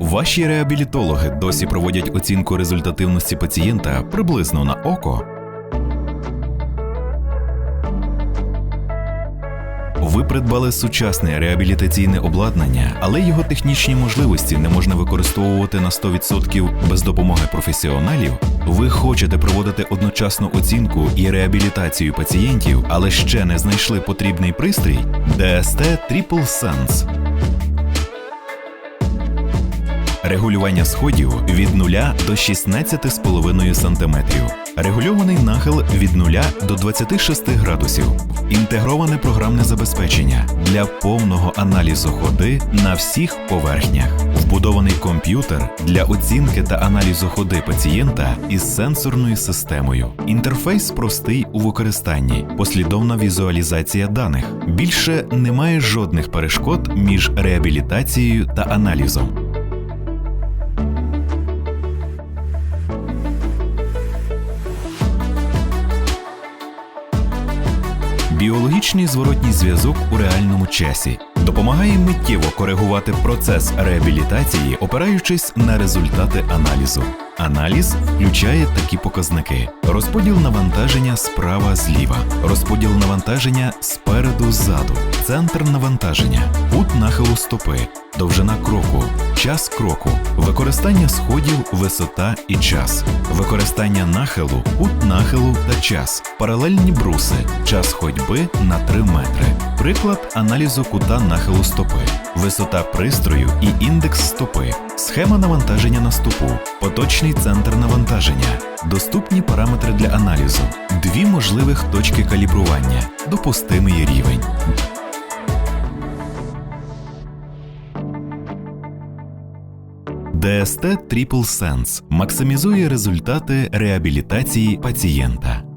Ваші реабілітологи досі проводять оцінку результативності пацієнта приблизно на око. Ви придбали сучасне реабілітаційне обладнання, але його технічні можливості не можна використовувати на 100% без допомоги професіоналів. Ви хочете проводити одночасну оцінку і реабілітацію пацієнтів, але ще не знайшли потрібний пристрій DST Triple Sense. Регулювання сходів від 0 до 16,5 см. Регульований нахил від 0 до 26 градусів. Інтегроване програмне забезпечення для повного аналізу ходи на всіх поверхнях. Вбудований комп'ютер для оцінки та аналізу ходи пацієнта із сенсорною системою. Інтерфейс простий у використанні, послідовна візуалізація даних. Більше немає жодних перешкод між реабілітацією та аналізом. Біологічний зворотній зв'язок у реальному часі. Допомагає миттєво коригувати процес реабілітації, опираючись на результати аналізу. Аналіз включає такі показники: розподіл навантаження справа зліва, розподіл навантаження спереду ззаду, центр навантаження, кут нахилу стопи, довжина кроку, час кроку, використання сходів, висота і час, використання нахилу, кут нахилу та час, паралельні бруси, час ходьби на 3 метри. Приклад аналізу кута нахилу стопи, висота пристрою і індекс стопи, схема навантаження на стопу, поточний центр навантаження, доступні параметри для аналізу, дві можливих точки калібрування, допустимий рівень. DST Triple Sense максимізує результати реабілітації пацієнта.